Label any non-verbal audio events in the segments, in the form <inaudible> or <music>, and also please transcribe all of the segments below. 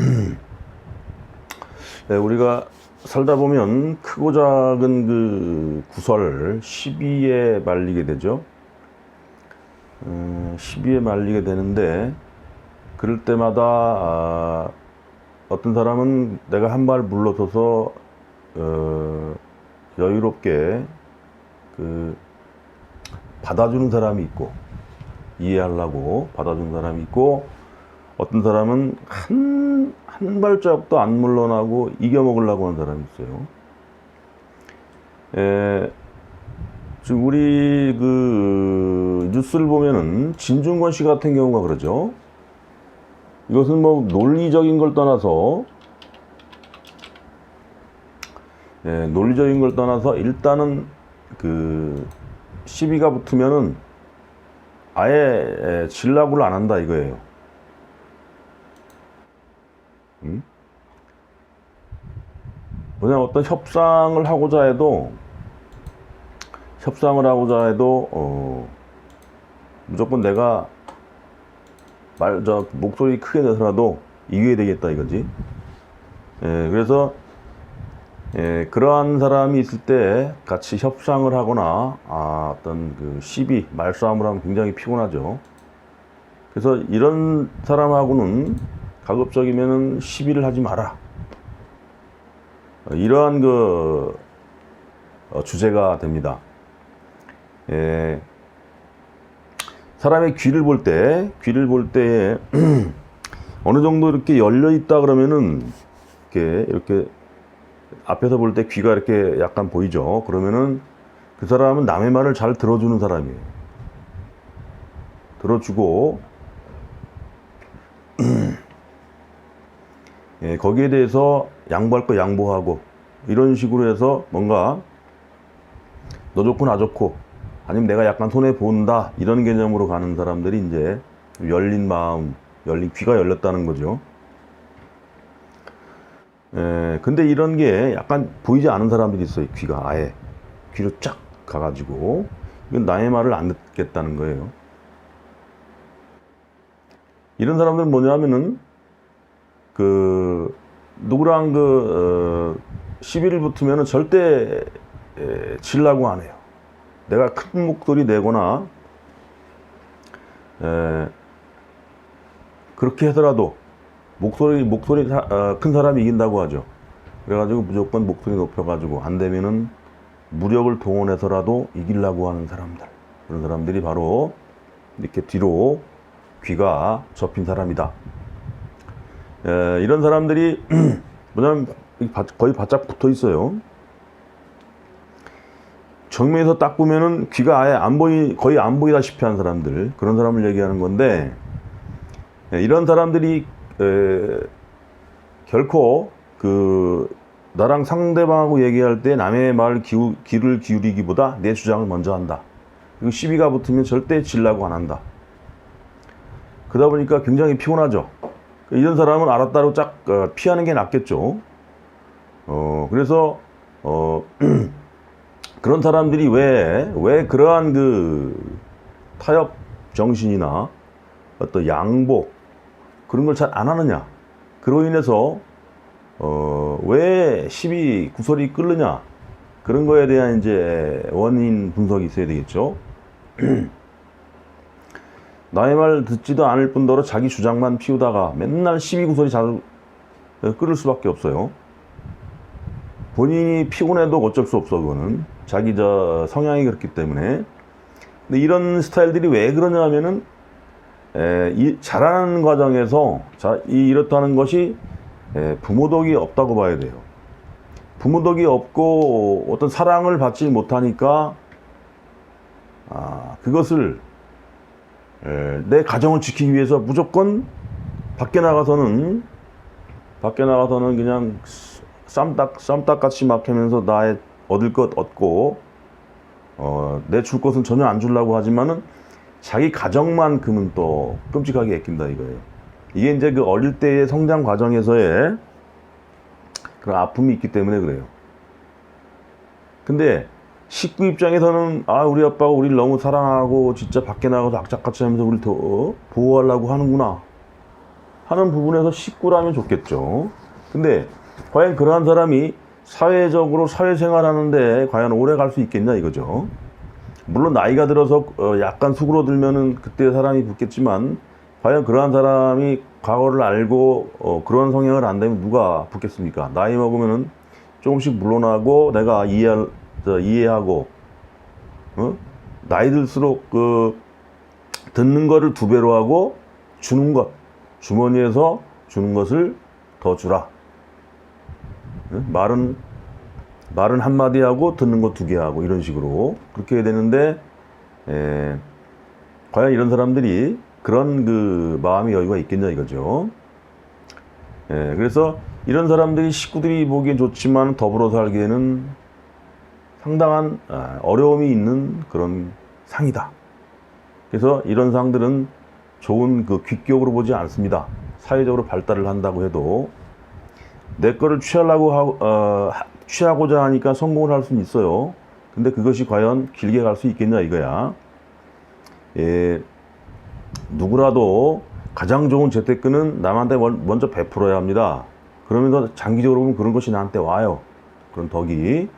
<clears throat> 네, 우리가 살다 보면 크고 작은 그 구설 시비에 말리게 되죠. 음, 시비에 말리게 되는데 그럴 때마다 아, 어떤 사람은 내가 한 발 물러서서 어, 여유롭게 그 받아주는 사람이 있고 이해하려고 받아주는 사람이 있고 어떤 사람은 한, 한 발짝도 안 물러나고 이겨먹으려고 하는 사람이 있어요. 에, 지금 우리 그 뉴스를 보면은 진중권 씨 같은 경우가 그러죠. 이것은 뭐 논리적인 걸 떠나서 예, 논리적인 걸 떠나서 일단은 그 시비가 붙으면은 아예 에, 진락을 안 한다 이거예요. 음? 뭐냐 어떤 협상을 하고자 해도 협상을 하고자 해도 어, 무조건 내가 말 저 목소리 크게 내서라도 이겨야 되겠다 이거지. 예, 그래서 예, 그러한 사람이 있을 때 같이 협상을 하거나 아, 어떤 그 시비 말싸움을 하면 굉장히 피곤하죠. 그래서 이런 사람하고는 가급적이면은 시비를 하지 마라. 어, 이러한 그 어, 주제가 됩니다. 예, 사람의 귀를 볼 때, 귀를 볼 때에 <clears throat> 어느 정도 이렇게 열려 있다 그러면은 이렇게 이렇게 앞에서 볼 때 귀가 이렇게 약간 보이죠. 그러면은 그 사람은 남의 말을 잘 들어주는 사람이에요. 들어주고 예, 거기에 대해서 양보할 거 양보하고 이런 식으로 해서 뭔가 너 좋고 나 좋고 아니면 내가 약간 손해 본다 이런 개념으로 가는 사람들이 이제 열린 마음, 열린 귀가 열렸다는 거죠. 에, 근데 이런 게 약간 보이지 않은 사람들이 있어요. 귀가 아예 귀로 쫙 가가지고 이건 나의 말을 안 듣겠다는 거예요. 이런 사람들은 뭐냐면은 그 누구랑 그 어, 시비를 붙으면은 절대 에, 질라고 안 해요. 내가 큰 목소리 내거나 에, 그렇게 하더라도 목소리 목소리 사- 어, 큰 사람이 이긴다고 하죠. 그래가지고 무조건 목소리 높여가지고 안 되면은 무력을 동원해서라도 이기려고 하는 사람들 그런 사람들이 바로 이렇게 뒤로 귀가 접힌 사람이다. 에, 이런 사람들이 <clears throat> 뭐냐면 바- 거의 바짝 붙어 있어요. 정면에서 딱 보면은 귀가 아예 안 보이 거의 안 보이다시피 한 사람들 그런 사람을 얘기하는 건데 예, 이런 사람들이 에, 결코 그 나랑 상대방하고 얘기할 때 남의 말 기우, 귀를 기울이기보다 내 주장을 먼저 한다. 그리고 시비가 붙으면 절대 질라고 안 한다. 그러다 보니까 굉장히 피곤하죠. 이런 사람은 알았다고 짝 어, 피하는 게 낫겠죠. 어 그래서 어 <clears throat> 그런 사람들이 왜, 왜 그러한 그 타협 정신이나 어떤 양보 그런 걸 잘 안 하느냐. 그로 인해서 어, 왜 시비 구설이 끓느냐. 그런 거에 대한 이제 원인 분석이 있어야 되겠죠. <clears throat> 나의 말 듣지도 않을 뿐더러 자기 주장만 피우다가 맨날 시비 구설이 잘 끓을 수밖에 없어요. 본인이 피곤해도 어쩔 수 없어 그거는. 자기 저 성향이 그렇기 때문에. 근데 이런 스타일들이 왜 그러냐 하면은 에, 이 자라는 과정에서 자, 이 이렇다는 것이 에, 부모 덕이 없다고 봐야 돼요. 부모 덕이 없고 어떤 사랑을 받지 못하니까 아, 그것을 에, 내 가정을 지키기 위해서 무조건 밖에 나가서는 밖에 나가서는 그냥 쌈딱 쌈딱같이 막 하면서 나의 얻을 것 얻고 어, 내 줄 것은 전혀 안 주려고 하지만은 자기 가정만큼은 또 끔찍하게 아낀다 이거예요. 이게 이제 그 어릴 때의 성장 과정에서의 그런 아픔이 있기 때문에 그래요. 근데 식구 입장에서는 아 우리 아빠가 우리를 너무 사랑하고 진짜 밖에 나가서 악착같이 하면서 우리를 더 어? 보호하려고 하는구나 하는 부분에서 식구라면 좋겠죠. 근데 과연 그러한 사람이 사회적으로 사회생활하는데 과연 오래 갈 수 있겠냐 이거죠. 물론 나이가 들어서 어, 약간 수그러들면은 그때 사람이 붙겠지만 과연 그러한 사람이 과거를 알고 어, 그런 성향을 안다면 누가 붙겠습니까? 나이 먹으면은 조금씩 물러나고 내가 이해 저, 이해하고 어? 나이 들수록 그 듣는 거를 두 배로 하고 주는 것 주머니에서 주는 것을 더 주라. 응? 말은 말은 한 마디 하고 듣는 거두개 하고 이런 식으로 그렇게 해야 되는데 에, 과연 이런 사람들이 그런 그 마음의 여유가 있겠냐 이거죠. 예, 그래서 이런 사람들이 식구들이 보기엔 좋지만 더불어 살기에는 상당한 아, 어려움이 있는 그런 상이다. 그래서 이런 상들은 좋은 그 귀격으로 보지 않습니다. 사회적으로 발달을 한다고 해도 내 거를 취하려고 하고, 어, 하- 취하고자 하니까 성공을 할 수는 있어요. 근데 그것이 과연 길게 갈 수 있겠냐 이거야. 예, 누구라도 가장 좋은 재테크는 남한테 먼- 먼저 베풀어야 합니다. 그러면서 장기적으로 보면 그런 것이 나한테 와요. 그런 덕이.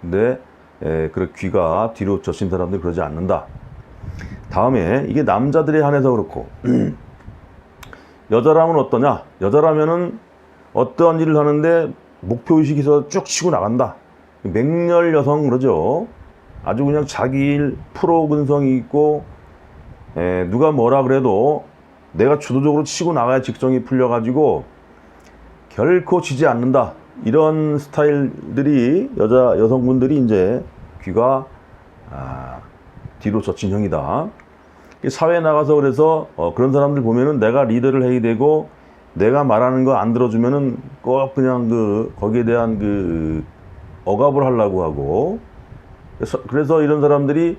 근데 에, 그 귀가 뒤로 젖힌 사람들이 그러지 않는다. 다음에 이게 남자들에 한해서 그렇고 <clears throat> 여자라면 어떠냐? 여자라면은 어떠한 일을 하는데 목표 의식이 있어서 쭉 치고 나간다. 맹렬 여성 그러죠. 아주 그냥 자기 일 프로 근성이 있고 에, 누가 뭐라 그래도 내가 주도적으로 치고 나가야 직성이 풀려가지고 결코 지지 않는다. 이런 스타일들이 여자 여성분들이 이제 귀가 아, 뒤로 젖힌 형이다. 이 사회에 나가서 그래서 어, 그런 사람들 보면은 내가 리더를 해야 되고 내가 말하는 거 안 들어주면은 꼭 그냥 그 거기에 대한 그 억압을 하려고 하고 그래서, 그래서 이런 사람들이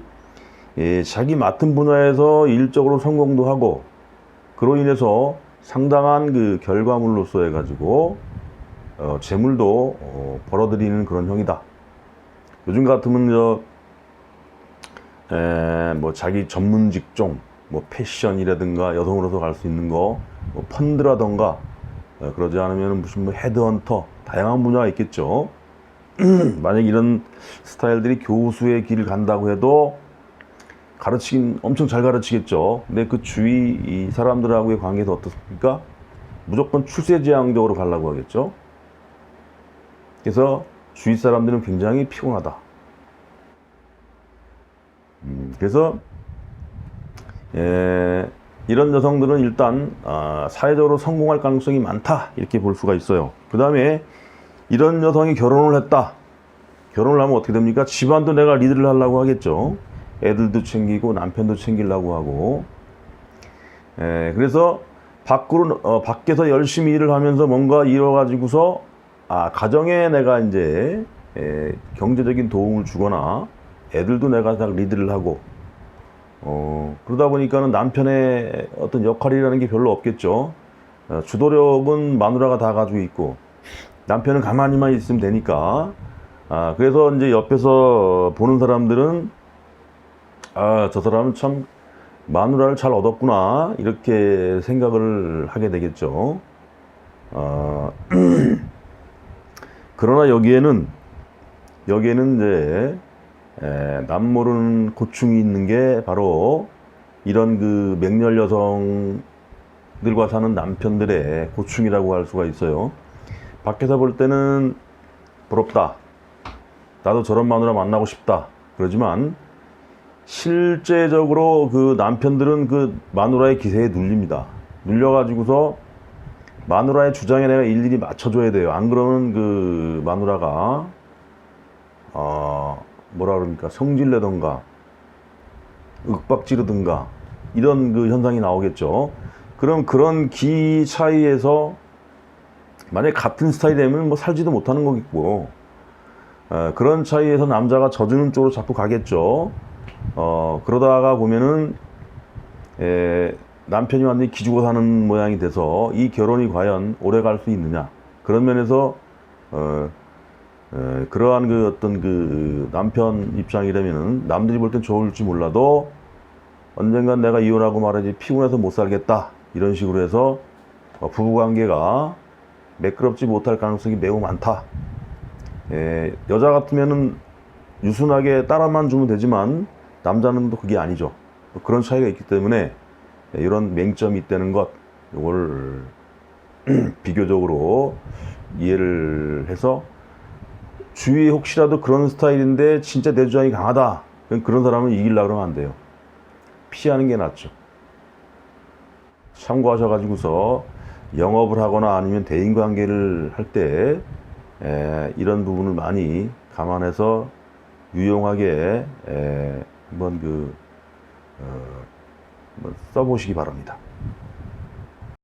예, 자기 맡은 분야에서 일적으로 성공도 하고 그로 인해서 상당한 그 결과물로서 해가지고 어, 재물도 어, 벌어들이는 그런 형이다. 요즘 같으면 저, 에, 뭐 자기 전문 직종, 뭐 패션이라든가 여성으로서 갈 수 있는 거, 뭐 펀드라던가 어, 그러지 않으면 무슨 뭐 헤드헌터 다양한 분야가 있겠죠. <clears throat> 만약 이런 스타일들이 교수의 길을 간다고 해도 가르치긴 엄청 잘 가르치겠죠. 근데 그 주위 이 사람들하고의 관계도 어떻습니까? 무조건 출세지향적으로 가려고 하겠죠. 그래서 주위 사람들은 굉장히 피곤하다. 음, 그래서 에, 이런 여성들은 일단 아, 사회적으로 성공할 가능성이 많다 이렇게 볼 수가 있어요. 그 다음에 이런 여성이 결혼을 했다. 결혼을 하면 어떻게 됩니까? 집안도 내가 리드를 하려고 하겠죠. 애들도 챙기고 남편도 챙기려고 하고. 에, 그래서 밖으로 어, 밖에서 열심히 일을 하면서 뭔가 이뤄가지고서 아 가정에 내가 이제 에, 경제적인 도움을 주거나 애들도 내가 다 리드를 하고 어, 그러다 보니까는 남편의 어떤 역할이라는 게 별로 없겠죠. 어, 주도력은 마누라가 다 가지고 있고 남편은 가만히만 있으면 되니까. 아, 그래서 이제 옆에서 보는 사람들은 아, 저 사람은 참 마누라를 잘 얻었구나. 이렇게 생각을 하게 되겠죠. 아, <clears throat> 그러나 여기에는, 여기에는 이제, 에, 남 모르는 고충이 있는 게 바로 이런 그 맹렬 여성들과 사는 남편들의 고충이라고 할 수가 있어요. 밖에서 볼 때는 부럽다. 나도 저런 마누라 만나고 싶다. 그러지만 실제적으로 그 남편들은 그 마누라의 기세에 눌립니다. 눌려가지고서 마누라의 주장에 내가 일일이 맞춰줘야 돼요. 안 그러면 그 마누라가 어 뭐라 그럽니까 성질내던가 윽박지르든가 이런 그 현상이 나오겠죠. 그럼 그런 기 차이에서 만약 같은 스타일이 되면 뭐 살지도 못하는 거겠고 어, 그런 차이에서 남자가 져주는 쪽으로 자꾸 가겠죠. 어, 그러다가 보면은 에, 남편이 완전히 기죽어 사는 모양이 돼서 이 결혼이 과연 오래 갈 수 있느냐 그런 면에서 어, 에, 그러한 그 어떤 그 남편 입장이라면은 남들이 볼 땐 좋을지 몰라도 언젠간 내가 이혼하고 말하지 피곤해서 못 살겠다 이런 식으로 해서 어, 부부관계가 매끄럽지 못할 가능성이 매우 많다. 예, 여자 같으면은 유순하게 따라만 주면 되지만 남자는 또 그게 아니죠. 그런 차이가 있기 때문에 이런 맹점이 있다는 것, 이걸 <clears throat> 비교적으로 이해를 해서 주위에 혹시라도 그런 스타일인데 진짜 내 주장이 강하다. 그런 사람은 이기려고 그러면 안 돼요. 피하는 게 낫죠. 참고하셔가지고서 영업을 하거나 아니면 대인 관계를 할 때 이런 부분을 많이 감안해서 유용하게 에, 한번 그 어, 써보시기 바랍니다.